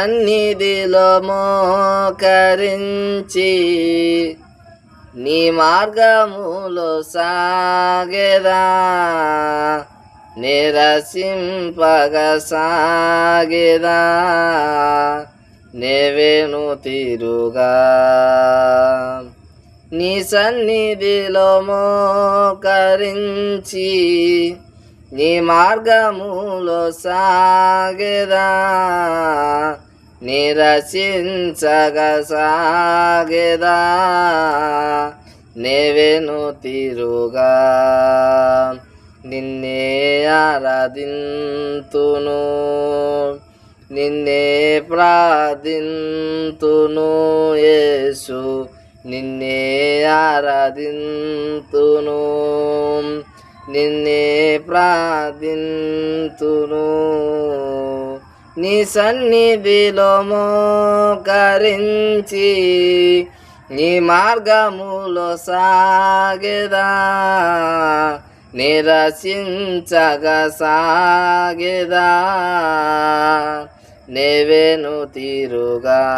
సన్నిధిలో మోకరించి నీ మార్గములో సాగేదా? నిరసింపగ సాగెదా? నేవేను తిరుగా? నీ సన్నిధిలో మోకరించి నీ మార్గములో సాగేదా? నిరసించగ సాగెదా నెవెను తిరుగా. నిన్నే ఆరాధింతును నిన్నే ప్రార్థింతును యేసు నిన్నే ఆరాధింతును నిన్నే ప్రార్థింతును. నీ సన్నిధిలో మోకరించి నీ మార్గములో సాగేదా. నిరసించగా సాగేదా. నేవేను తీరుగా.